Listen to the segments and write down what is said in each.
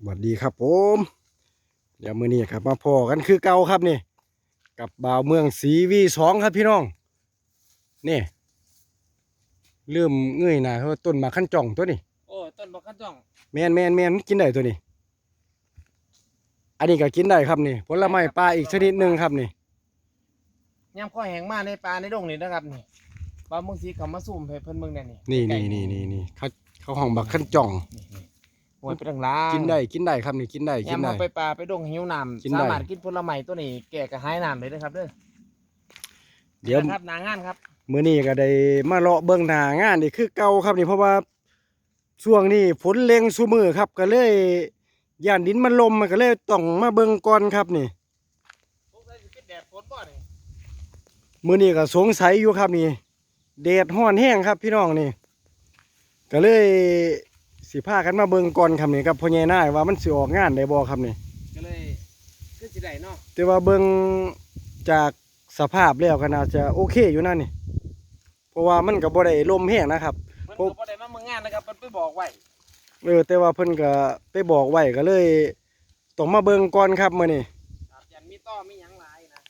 สวัสดีครับผม เดี๋ยวมื้อนี้ครับมาพอกันคือเก่าครับนี่ กับบ่าวเมืองสีวีสองครับพี่น้อง นี่เริ่มเงยหน้าเขาต้นหมากขั้นจ่องตัวนี้โอ้ต้นบักขันจ่องแมนแมนแมนมันกินได้ตัวนี้ อันนี้ก็กินได้ครับนี่ผลไม้ปลาอีกชนิดหนึ่งครับนี่ยามข้อแห้งมาในป่าในดงนี่นะครับนี่ปลาเมืองสีเขามาซุ่มให้เพิ่นเมืองเนี่ยนี่นี่นี่นี่นี่นี่เขาเขาห้องบักขั้นจ่องนี่นี่ โอ้ยไปทางล่างกินได้กินได้ครับนี่กินได้กิยามนมาได้ไปป่าไปดงหิวน้กินำได้ สามารถกินผลไม้ตัวนี้แก่กระหายน้ำเลยนะครับเด้อเดี๋ยวนะครับหนางานครับมื้อนี้ก็ได้มาเลาะเบิ่งหน้างานนี่คือเก่าครับนี่เพราะว่าช่วงนี้ฝนเล็งซุมือครับ ก็เลยย่านดินมันลมมันก็เลยต้องมาเบิ่งก่อนครับนี่ พวกนั้นสิเป็นแดดฝนบ่นี่มื้อนี้ก็สงสัยอยู่ครับนี่แดดร้อนแห้งครับพี่น้องนี่ ก็เลย สิพากันมาเบิ่งก่อนครับนี่กับพ่อใหญ่นายว่ามันสิออกงานได้บ่ครับนี่ก็เลยคือสิได้เนาะแต่ว่าเบิ่งจากสภาพแล้วก็น่าจะโอเคอยู่นั่นนี่เพราะว่ามันก็บ่ได้ลมแห้งนะครับ เพิ่นพวกก็บ่ได้มาเมืองงานนะครับเพิ่นไปบอกไว้เออแต่ว่าเพิ่นก็ไปบอกไว้ก็เลยต้องมาเบิ่งก่อนครับมื้อนี้ครับยันมีต้อมีหยังหลายนะ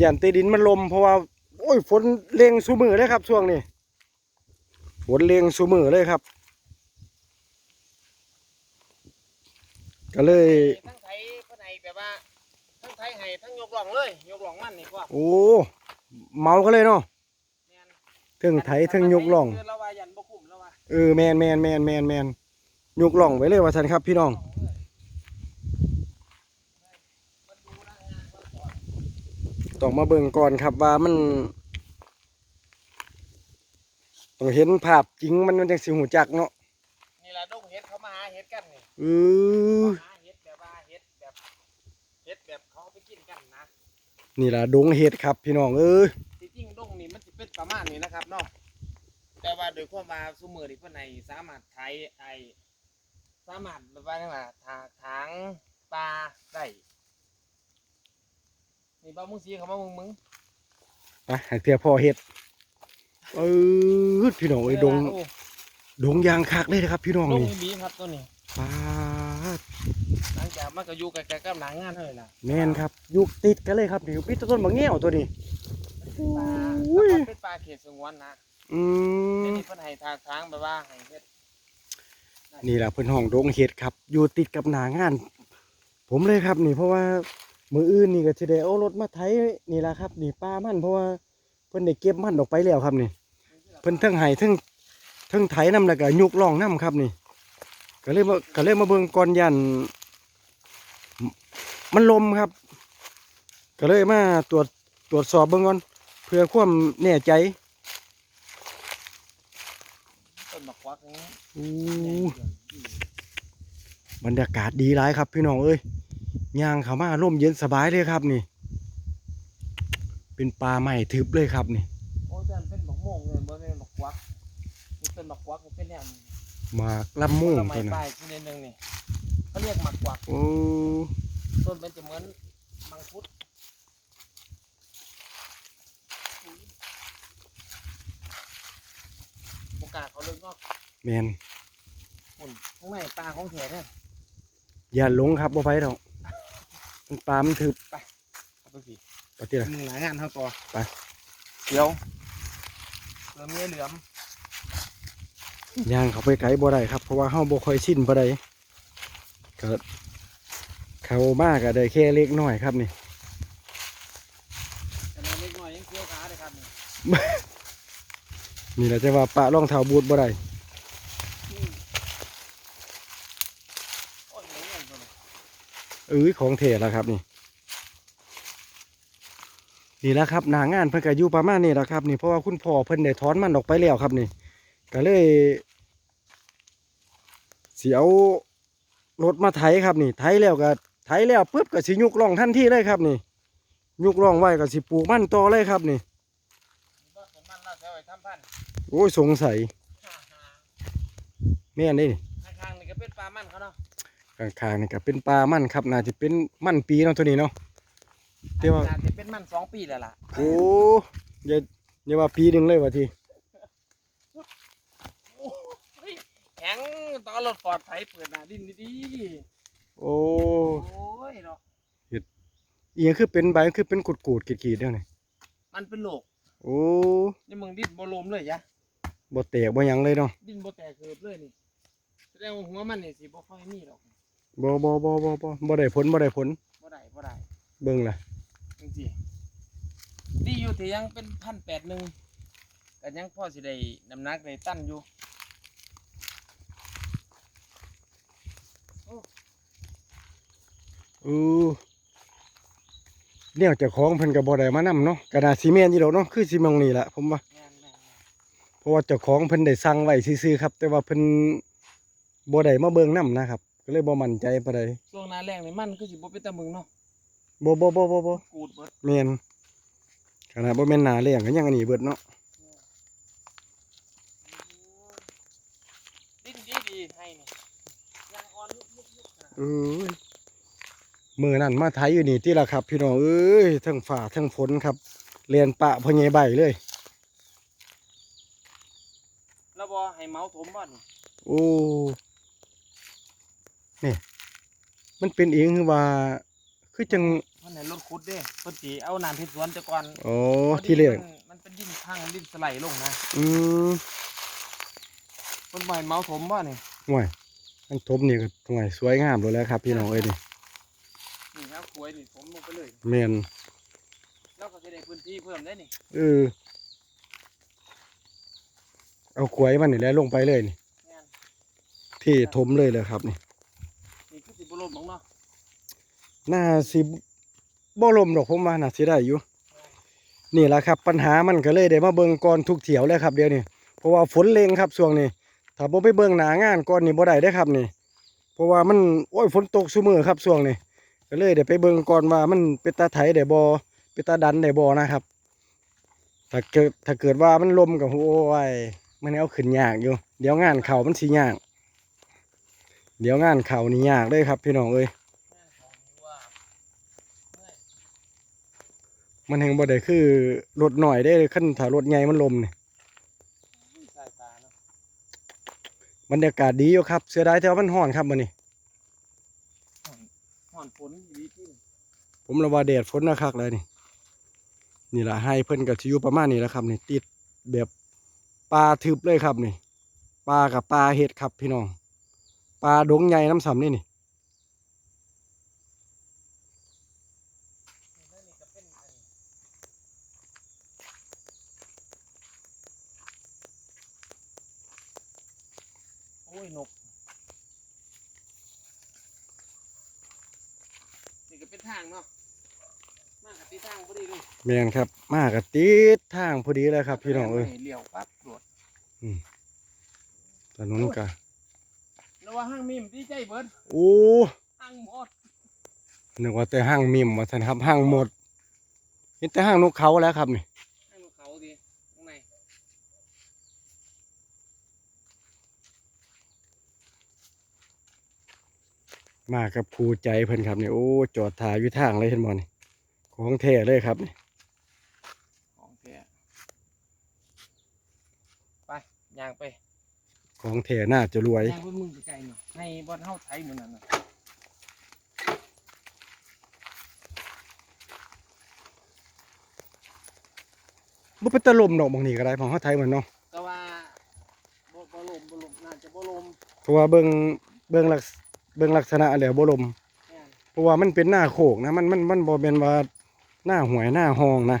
ย่านใต้ดินมันลมเพราะว่า โอ้ยฝนเร่งซุมือเลยครับช่วงนี้ฝนเร่งซุมือเลยครับ ก็เลย ทั้งไทยเพิ่นให้แบบว่าทั้งไทยให้ทั้งยกหล่องเลย ยกหล่องมันนี่ก็โอ้ เมาก็เลยเนาะแม่นถึงไถถึงยกล่องคือเราว่ายันบ่คุ้มแล้วว่าเออแมนแมนแมนแมนแมนยกล่องไว้เลยว่าท่านครับพี่น้อง ต้องมาเบิ่งก่อนครับว่ามัน ต้องเห็นภาพจริงมันมันจังสิหูจักเนาะ ออหาเฮ็ดแบบว่าเฮ็ดแบบเฮ็ดแบบเขาเอาไปกินกันนะ นี่ล่ะดงเห็ดครับพี่น้องเอ้ยที่จริงดงนี่มันสิเป็นประมาณนี้นะครับเนาะ แต่ว่าโดยความว่าซุมื้อนี่เพิ่นให้สามารถไถไอ้สามารถแบบว่าจังว่าถาถางปลาได้นี่บ่าวมึงสีเขามามึงมึงไปให้เพียพ่อเห็ดเออพี่น้องเอ้ยดงโอ้ดงยางคักเลยนะครับ พี่น้องดงนี่อีหลีครับตัวนี้ปาด หลังจากมันก็อยู่ใกล้ๆกับหนังงานเท่านั้นล่ะแม่นครับอยู่ติดกันเลยครับนี่พี่ต้นมะเงี้ยวตัวนี้เป็นปลาอุ้ยมันเป็นปลาเขตสงวนนะอืทีมนี้เพิ่นให้ทางทางแบบว่าให้เฮ็ดนี่แหละเพิ่นห้องดงเห็ดครับ อยู่ติดกับหนางาน ผมเลยครับนี่เพราะว่ามืออื่นนี่ก็สิได้เอารถมาไถนี่แหละครับ นี่ป้ามันเพราะว่าเพิ่นได้เก็บมันออกไปแล้วครับนี่ เพิ่นเทั้งไห้เทั้งเทั้งไถน้ำแล้วก็ยุกล่องน้ำครับนี่ ก็เลยมาก็เลยมาเบิ่งก่อนยันมันลมครับ ก็เลยมาตรวจตรวจสอบเบิ่งก่อน เพื่อความแน่ใจต้นมะกวักนี้อู้บรรยากาศดีหลายครับ พี่น้องเอ้ยย่างเข้ามาร่มเย็นสบายเลยครับนี่ เป็นป่าไม้ทึบเลยครับนี่โอ้ยแต่มันเป็นมะม่วงเลยบ่แม่นมะกวักนี่ต้นมะกวักมันเป็นเนี่ย หมากลำม่วงผลไม้ตัวนั้นปลายชนิดหนึงนี่เขาเรียกมะกวักโอ้ต้นมันจะเหมือนมังคุดโอกาสเขาเลิกงอกแมนหุ่นข้างในปลาของแถเนี่ยอย่าหลงครับบ่ไปดอกมันป่ามันทึบเอาไปสิปฏิละมึงหลายงานเท่าตัวไปเดี๋ยวเหลือมเมียเหลือม ย่างเขาไปไกลบ่ได้ครับ เพราะว่าเฮาบ่ค่อยชินบ่ได้ก็เขามากก็ได้แค่เล็กน้อยครับนี่แต่มันเล็กน้อยยังเคี้ยวขาเลยครับนี่นี่แหละจะว่าปะรองเท้าบูทบ่ได้โอ้ยเหนื่อยเงินตัวนี้เอ้ยของเทแล้วครับนี่นี่แหละครับหนางานเพิ่นก็อยู่ประมาณนี้แหละครับ นี่เพราะว่าคุณพ่อเพิ่นได้ถอนมันออกไปแล้วครับนี่ ก็เลยสิเอารถมาไถครับนี่ไถแล้วก็ไถแล้วปุ๊บก็สิยุกล่องทันทีเลยครับนี่ ยุกล่องไว้ก็สิปลูกมันต่อเลยครับนี่มีบ้านสวนมันน่าจะเอาไว้ทำพันธุ์โอ้ยสงสัยแม่นเด้นี่ข้างๆนี่ก็เป็นปลามันเขาเนาะข้างๆนี่ก็เป็นปลามันครับน่าจะเป็นมันปีเนาะตัวนี้เนาะแต่ว่าน่จะเป็นมันสองปีแล้วล่ะโอ้อย่าอย่าว่าปีหนึ่งเลยว่าที แข็ง ยัง ต้องเอารถปลอดภัยเปิดหน้าดินดีโอ้ๆโอ้ยเนาะเอียงคือเป็นใบคือเป็นกูดๆกีดๆเด้อนี่มันเป็นโลกโอ้นี่มึงดินบ่ลมเลยยะบ่แตกบ่หยังเลยเนาะดินบ่แตกเกิบเลยนี่แสดงว่าหัวมันนี่สิบ่ค่อยมีหรอกบ่บ่บ่บ่บ่บ่ได้ผลบ่ได้ผลบ่ได้บ่ได้เบิ่งล่ะจังซี่ดีอยู่ที่ยังเป็นพันแปดหนึ่งก็ยังพอสิได้น้ำหนักได้ตั้นอยู่ เออเนี่ยเจ้าของเพิ่นก็บ่ได้มานํเนาะก็น่าสิแม่นอยู่ดอกเนาะคือสิมองนี่ล่ะผมว่าแม่นแม่นแม่นเพราะว่าเจ้าของเพิ่นได้สั่งไว้ซื่อๆครับ แต่ว่าเพิ่นบ่ได้มาเบิ่งนํนะครับ ก็เลยบ่มั่นใจปานใดช่วงหน้าแรงนี่มันคือสิบ่เป็นตามึงเนาะบ่บ่บ่บ่บ่กูดเบิดแม่นขนาดบ่แม่นหน้าแล้งก็ยังอันนี้เบิดเนาะดินดีดีๆให้นี่ยางอ่อนยุบยุบยุบขนาดเอ้ย มื้อนั้นมาไถอยู่นี่ติล่ะครับ พี่น้องเอ้ยทั้งฟ้าทั้งฝนครับเรียนปะพ่อใหญ่ใบเลยแล้วบ่ให้เมาถมบ่นี่โอ้นี่มันเป็นเองคือว่า คือจังเพิ่นให้รถขุดเด้เพิ่นสิเอาน้ำเฮ็ดสวนแต่ก่อนอ๋อพอดีที่แรกมันมันเป็นดินพังดินสไลด์ลงนะอืมเพิ่นบ่ให้เมาถมบ่นี่ห่วยมันทบนี่ก็ห่วยสวยงามเลยแหล้วครับ พี่น้องเอ้ยนี่ นี่ครับขวยนี่ถมลงไปเลยแม่นแล้วก็สิได้พื้นที่เพิ่มได้นี่เออเอาขวายมันนี่แหล้วลงไปเลยนี่แม่นที่ทมเลยเลยครับนี่นี่คือสิบ่ลมหรอกเนาะน่าสิบ่ลมดอกผมว่าน่าสิได้อยู่นี่แหละครับ ปัญหามันก็เลยได้มาเบิ่งก่อนทุกเถียวเลยครับเดี๋ยวนี้เพราะว่าฝนเล็งครับช่วงนี้ถ้าบ่ไปเบิ่งหน้างานก่อนนี่บ่ได้เด้อครับนี่ เพราะว่ามันโอ้ยฝนตกซุมื้อครับช่วงนี้ ก็เลยได้ไปเบิ่งก่อนว่ามันเป็นตาไถได้บ่เป็นตาดันได้บ่นะครับ ถ้าเกิดถ้าเกิดว่ามันลมกับโอ้ยมันเอาขึ้นยากอยู่ เดี๋ยวงานเข่ามันสิยาก เดี๋ยวงานเข่านี่ยากเลยครับ พี่น้องเอ้ยมันแห่งบ่ได้คือรถหน่อยได้ขั้นถ้ารถใหญ่มันลมเนี่ยสายตาเนาะบรรยากาศดีอยู่ครับ เสียดายแต่ว่ามันร้อนครับมื้อนี้ห่ อนฝนดีที่นี่ผมระว่าแดดฝนนะคักเลยนี่นี่ล่ะให้เพิ่นก็สิอยู่ประมาณนี้แหล้วครับนี่ติดแบบปลาทึบเลยครับนี่ปลากับปลาเห็ดครับพี่น้องปลาดงใหญ่น้ำสำนี่นี่นี่นี่ก็เป็นอันนี้โอ้ยนก นี่ก็เป็นทางเนาะมากกับที่ทางพอดีเลยแม่นครับ มากกับติดทางพอดีเลยครับ พี่น้องเอ้ยเลี้ยวปั๊บโดดถนนกะแล้วว่าห้างมิมดีใจเบิร์ดโอ้ห้างหมดนึกว่าแต่ห้างมิมว่าซั่นครับห้างหมดเห็นแต่ห้างนกเขาแล้วครับนี่ ห้างเขาดีข้างใน มากับครูใจเพิ่นครับนี่โอ้จอดถ่ายอยู่ทางเลยเห็นบ่นี่ของแท้เลยครับนี่ของแท้ไปย่างไป ของแท้น่าจะรวยย่างไปมึงไกลๆหน่อยให้บอลเฮาไทยเหมือนนั้นน่ะบ่เป็นตะลมดอกบางนี่ก็ได้ของเฮาไทยเหมือนเนาะแต่ว่าบ่บ่ลมบ่ลมน่าจะบ่ลมเพราะว่าเบิ่งเบิ่งลักษ เบิ่งลักษณะแล้วบ่ลมแม่นเพราะว่ามันเป็นหน้าโขกนะมันมันมันบ่เป็นว่าหน้าหวยหน้าห้องนะ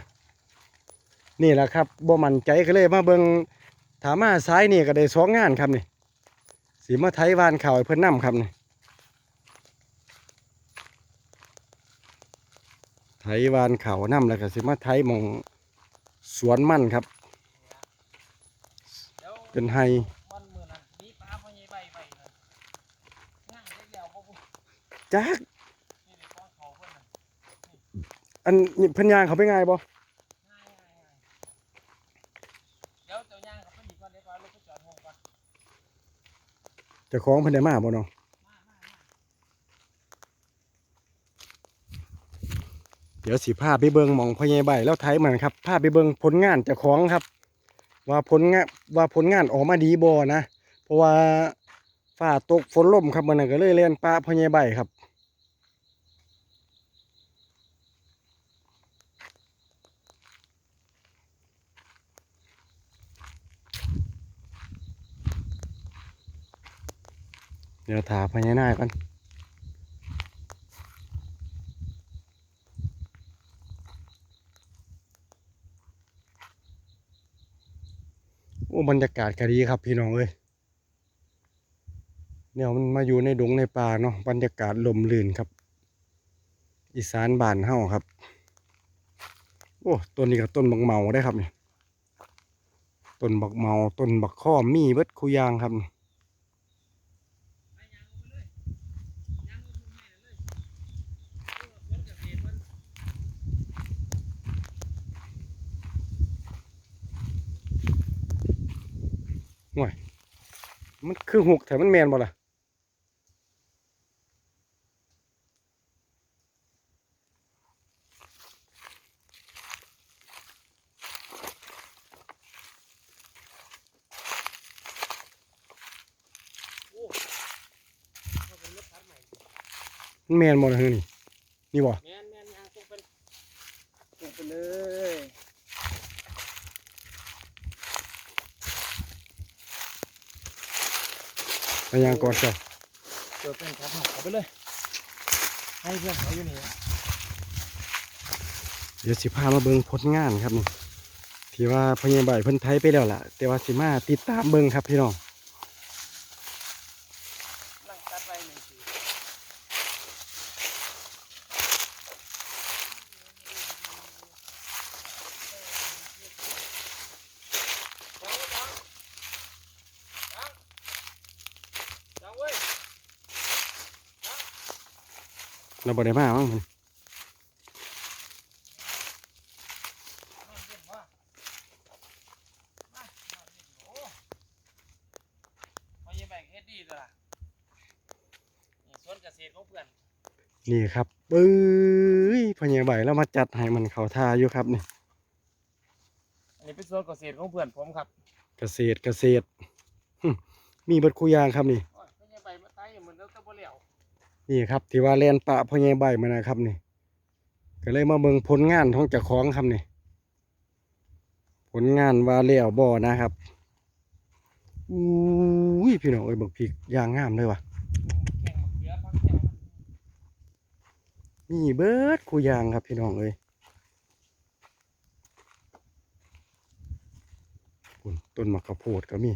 นี่แหละครับบ่มั่นใจก็เลยมาเบิ่งถามมาซ้ายนี่ก็ได้สองงานครับนี่สีมาไทยวานข่าวให้เพิ่นนํครับนี่ไทยวานข่าวนํแล้วก็สิมาไทยหมองสวนมันครับเดี๋ยวเป็นไฮ มันมื้อนั้นมีปลาพ่อใหญ่ใบไว้นั่นย่างได้แล้วบ่บ่ จักอันพันยางเขาเป็นไงบอจะคล้องพันได้มาบอเนาะเดี๋ยวสีผ้าไปเบิงมองพญายใบแล้วไทยมันครับผ้าไปเบิงผลงานจะคล้องครับ ว่าผลงานว่าผลงานออกมาดีบ่นะ เพราะว่าฝ่าตกฝนล่มครับมันก็เลยเรียนปลาพญายใบครับ เดี๋ยวถาพญานาคก่อนโอ้บรรยากาศก็ดีครับพี่น้องเอ้ยเนี่ยมันมาอยู่ในดงในป่าเนาะบรรยากาศลมลื่นครับ อีสานบ้านเฮาครับ โอ้ต้นนี้ก็ต้นบักเมาได้ครับเนี่ยต้นบักเมาต้นบักข้อมีเบิดคุยางครับนี่ มันคือหกแต่มันแมนบ่ล่ะมันแมนบ่ล่ะเฮ้ยนี่นี่บ่แม่นแม่นยางตรงไปตรงไปเลย ไปยางก่อนเจ้าเจอเป็นครับเอาไปเลย ให้เพื่อนเขาอยู่นี่เดี๋ยวสิพามาเบิ่งผลงานครับนี่ที่ว่าพญาใบเพิ่นไทยไปแล้วล่ะ แต่ว่าสิมาติดตามเบิ่งครับพี่น้องนั่งตัดไปหนึ่งทีจังจังจังจังเว้ย เราบ่ได้มามั้งมันนอนเย็นวะมามาเย็นโอ้มาเย็นแบ่งเฮ็ดดีตัวละนี่สวนเกษตรของเพื่อนนี่ครับเอ้ยพญาใบแล้วมาจัดให้มันเข้าท่าอยู่ครับนี่อันนี้เป็นสวนเกษตรของเพื่อนผมครับ เกษตรเกษตรหึมีเบิดคูยางครับนี่ นี่ครับที่ว่าแลนปะพญาใบมานะครับนี่ก็เลยมาเบิ่งผลงานของเจ้าของครับนี่ผลงานว่าแล้วบ่นะครับอุ้ยพี่น้องเอ้ยบักพริกยางงามเลยว่ะมะเขือพักแข่งมันนี่เบิดคูยางครับพี่น้องเอ้ยต้นมะขามโพดก็มี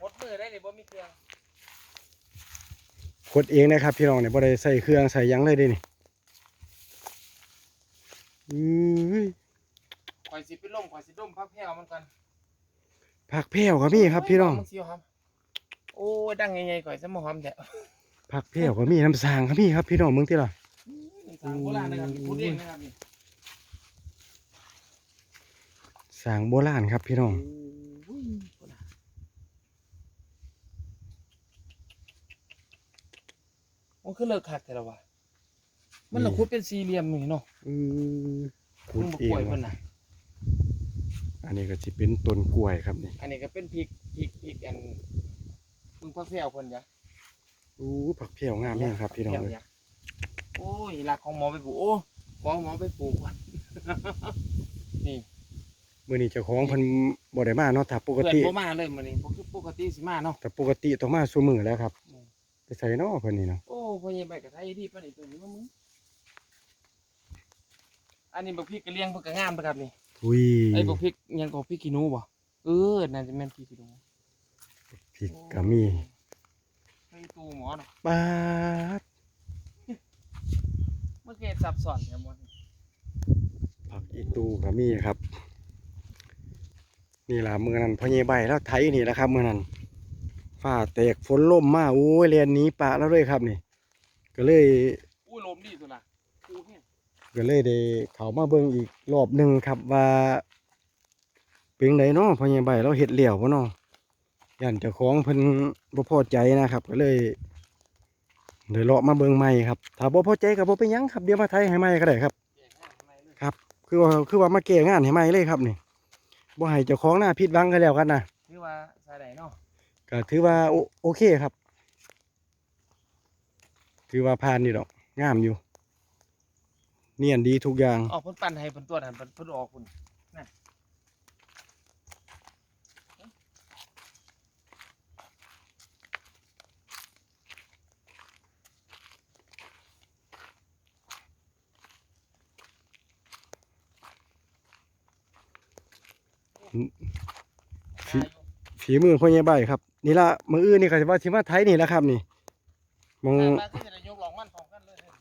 หดมือได้นี่บ่มีเครื่อง ก ดเองนะครับ พี่น้องเนี่ยบ่ได้ใส่เครื่องใส่หยังเลยเด้นี่อุ้ยข่อยสิไปล่มข่อยสิดมพักแพ้วมันกันผักแพรวก็มีครับ พี่น้องมัสิหอมโอ้ยดังใหญ่ๆข่อยสมหอมแท้ผักแพรวก็มีน้ำสางก็มีครับ พี่น้องเมืองที่ล่ะ นี่สร้างโบราณนะครับพูดเองนะครับนี่สางโบราณครับ พี่น้อง โอ้ยพุ่นน่ะ มันคือเลิกคักแต่ละวะมันละคุดเป็นสี่เหลี่ยมนี่เนาะอือขุมึดงบ่เอกล้วยงมันน่ะ อันนี้ก็สิเป็นต้นกล้วยครับนี่อันนี้ก็เป็นพริกพริกพริกอันมึงพักแพ้วเพิ่นจ้ะอู้ผักแพรวงามแม่ครับพี่น้องเดี๋ยวเอ้ยเนี่ยโอ้ยหลักของหมอไปปลูกโอ้ขอหมอไปปลูกก่อนนี่มื้อนี้เจ้าของเพิ่นบ่ได้มาเนาะถ้าปกเพื่อนติบ่มาเลยมื้อนี้บ่คือปกติสิมาเนาะแต่ปกติต้องมาซุมื้อแล้วครับอืม ไปใส่เนาะเพิ่นนี่เนาะโอ้พ่อใหญ่ใบกระไทยดีปานนี้ตัวนี้ว่ามึงอันนี้บักพริกกระเลียงเพิ่นก็งามเด้อครับนี่อุ้ยไอ้บักพริกหยังก็พริกขี้หนูบ่เออน่าจะแม่นพริกขี้หนูพริกก็มีไอ้ตู้หมอเนาะปาดเมื่อกี้ซับซ้อนแท้หมดผักอีตูก็มีครับ นี่ล่ะมื้อนั้นพ่อใหญ่ใบแล้วไถนี่แหละครับมื้อนั้น ฟ้าแตกฝนล่มมาโอ้ยเรียนหนีปะแล้วเลยครับนี่ ก็เลยอุ้ยลมดีสุดล่ะกูเฮ็ดก็เลยได้เขามาเบิ่งอีกรอบหนึ่งครับว่าเป็นไดเนาะพ่อใหญ่ใบเราเฮ็ดเหลี่ยวบ่เนาะย่านเจ้าของเพิ่นบ่พอใจนะครับ ก็เลยเลยเลาะมาเบิ่งใหม่ครับถ้าบ่พอใจก็บ่เป็นหยังครับ เดี๋ยวมาไทยให้ใหม่ก็ได้ครับแย่คือว่าคือว่ามาแก้งานให้ใหม่เลยครับนี่บ่ให้เจ้าของหน้าผิดหวังกันแล้วกันนะถือว่าใส่ได้เนาะ ก็ถือว่าโอโอเคครับ ถือว่าผ่านนี่ดอกงามอยู่ เนียนดีทุกอย่างออกเพิ่นปั่นให้เพิ่นตรวจหันเพิ่นเพิ่นออกพุ่นน่ะฝีฝีมือพ่อใหญ่ใบครับ นี่ละมืออื่นนี่ก็สิว่าสิมาไทยนี่แหละครับ นี่มองมาคือจะได้ยกหลองมันพร้อมกันเลยเด้อ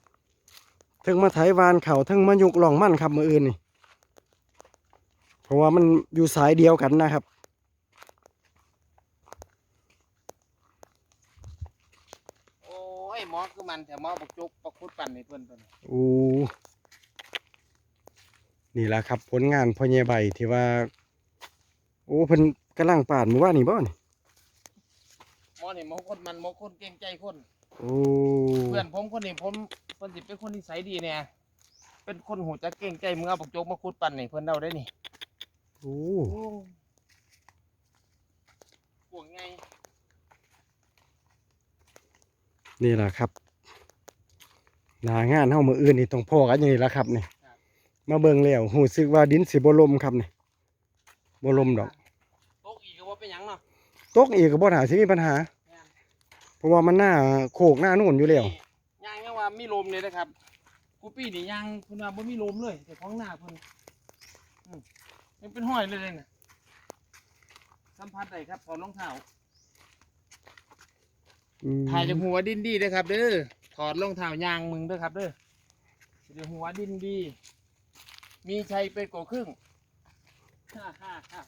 ถึงมาไทยวานเขาถึงมายุกหล่องมั่นครับมืออื่นนี่ เพราะว่ามันอยู่สายเดียวกันนะครับโอ้ยหมอคือมันแต่หมอบักจุกบักคุดปั่นให้เพิ่นเพิ่นโอ้นี่แหละครับ ผลงานพ่อใหญ่ใบที่ว่า โอ้เพิ่นกำลังปาดมือว่านี่บ่นี่หมอ นี่หมอคนมันหมอคนเก่งใจคน โอ้เพื่อนผมคนนี้ผมเพิ่นสิเป็นคนนิสัยดีเนี่ยเป็นคนหูจักเก่งใจมึงเอาบักจุกมาคุดปั่นให้เพิ่นเอาได้นี่โอ้ห่วงไงนี่แหละครับหนางานเฮามืออื่นนี่ต้องพอกันอย่างนี้ละครับนี่มาเบิ่งแล้วหูสึกว่าดินสิบ่ลมครับนี่บ่ลมดอกโต๊ะอีกก็ว่าเป็นหยังเนาะตกอีกก็บ่น่าสิมีปัญหาแม่น เพราะว่ามันหน้าโคกหน้านู่นอยู่แล้วนี่ย่างยังว่ามีลมเลยนะครับกูปี้นี่ย่างเพิ่นว่าบ่มีลมเลยแต่ของหน้าเพิ่นอืมยังเป็นห้อยเลยเลยน่ะสัมผัสได้ครับถอดรองเท้าอืมถ่ายจากหัวดินดีเด้อครับ เด้อถอดรองเท้ายางมึงเด้อครับ เด้อจากหัวดินดี มีชัยไปกว่าครึ่งฮ่าฮ่าฮ่า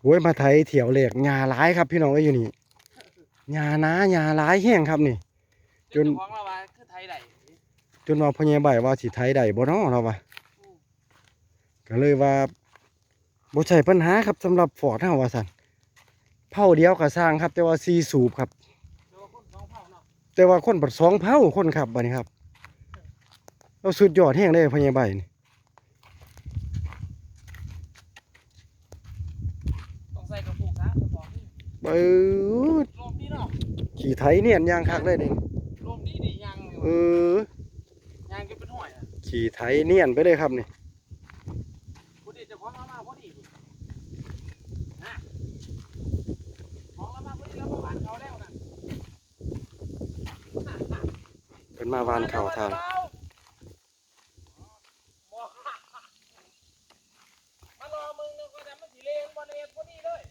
โอ้ยมาไถเถียวเหล็กหญ้าหลายครับพี่น้องเอ้ยอยู่นี่ หญ้าหนาหญ้าหลายแห้งครับนี่จจนนของเราว่าคือไทยได้จนว่าพ่อใหญ่ใบว่าสิไถได้บ่เนาะเราว่าก็เลยว่าบ่ใช่ปัญหาครับสำหรับฟอร์ดเฮาว่าซั่นเผาเดียวก็สร้างครับ แต่ว่า4สูบครับเดี๋ยวคนสองเผ่าเนาะแต่ว่าคนบัดสองเผาคนขับบัดนี้ครับ เราสุดยอดแห้งเลยพ่อใหญ่ใบนี่ต้องใส่กระปุกซะกระบอกนี่เบิดลมนี่ เนาะขี่ไถเนียนยางคักเลยนี่ลมนี่นี่ยางนี่เออยางก็เป็นห้อยอะขี่ไถเนียนไปเลยครับนี่พอดีเจะของเรามาพอดีนะของเรามาพอดีแล้วเมื่อวานเขาแล้วนะเป็นมาวานเข่าทางมารอมึงนึกว่าจะมาสีเลงบอลเอ็ดพอดีเลย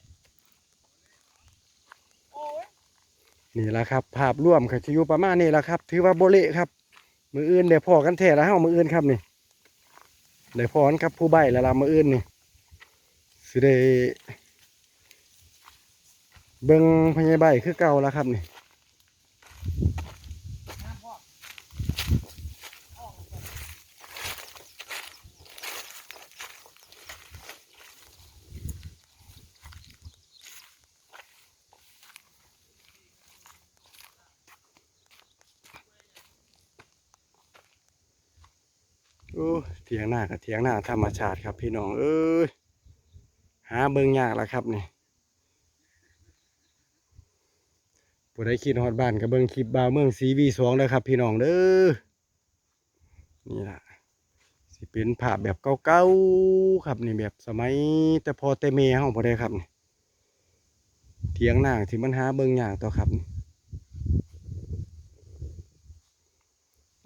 โอ้ย นี่แหละครับ ภาพร่วมก็จะอยู่ประมาณนี้แหละครับ ถือว่าโบเละครับ มืออื่นเดี๋ยวพอกันแท้แล้วเฮามืออื่นครับนี่เดี๋ยวพอนครับผู้ใบแล้วล่ะมืออื่นนี่สิได้เบิ้งพญายใบคือเก่าแล้วครับนี่ำพ่อ โอ้เถียงหน้ากับเถียงหน้าธรรมชาติครับ พี่น้องเอ้ยหาเบิ่งยากแล้วครับนี่ผู้ใดคิดฮอดบ้านก็เบิ่งคลิปบ่าวเมืองซีวีสองเลยครับ พี่น้องเด้อนี่ล่ะสิเป็นภาพแบบเก่าๆครับนี่แบบสมัยแต่พอแต่เมเฮาบ่ได้ครับนี่เถียงหน้าที่มันหาเบิ่งยากต่อครับนี่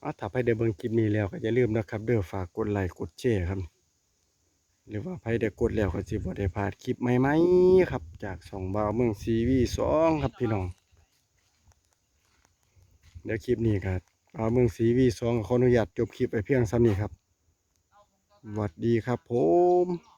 อาถ้าไปได้เบิ่งคลิปนี้แล้วก็อย่าลืมนะครับ เด้อฝากกดไลค์กดแชร์ครับ หรือว่าใครได้กดแล้วก็สิบ่ได้พลาดคลิปใหม่ๆครับ จากสองบาวเมืองซีวีสองครับพี่น้องเดี๋ยวคลิปนี้ครับบาวเมืองซีวีสองขออนุญาตจบคลิปไปเพียงซ้ำนี้ครับสวัสดีครับผม